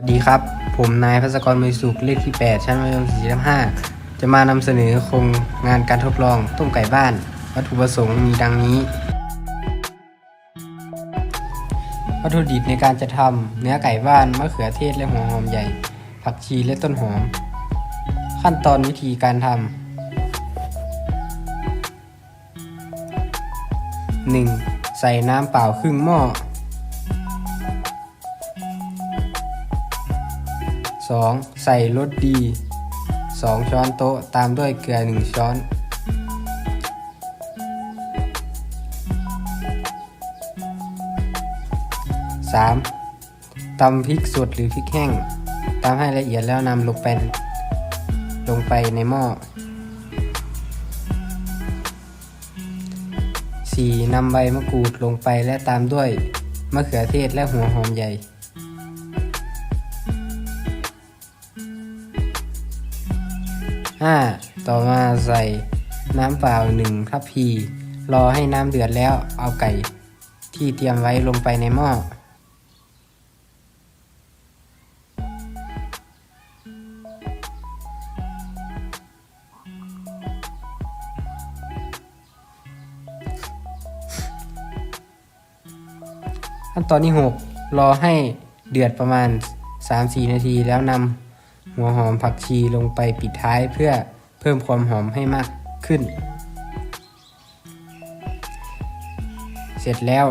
สวัสดีครับ ผมนายพัศกรมือสุขเลขที่ 8 ชั้นมัธยมศรีทับ5จะมานำเสนอโครงงานการทดลองต้มไก่บ้าน วัตถุประสงค์มีดังนี้ วัตถุดิบในการจะทำเนื้อไก่บ้านมะเขือเทศและหัวหอมใหญ่ ผักชีและต้นหอม ขั้นตอนวิธีการทำ 1. ใส่น้ำเปล่าครึ่งหม้อ 2. ใส่รสดี 2 ช้อนโต๊ะตามด้วยเกลือ 1 ช้อน 3. ตำพริกสดหรือพริกแห้งตำให้ละเอียดแล้วนำลงไปลงไปในหม้อ 4. นำใบมะกรูดลงไปและตามด้วยมะเขือเทศและหัวหอมใหญ่ 5. ต่อมาใส่น้ำเปล่า1ทัพพี รอให้น้ำเดือดแล้วเอาไก่ที่เตรียมไว้ลงไปในหม้อ ขั้นตอนที่ 6 รอให้เดือดประมาณ 3-4 นาทีแล้วนำ หัวหอมผักชีลงไปปิดท้ายเพื่อเพิ่มความหอมให้มากขึ้น เสร็จแล้ว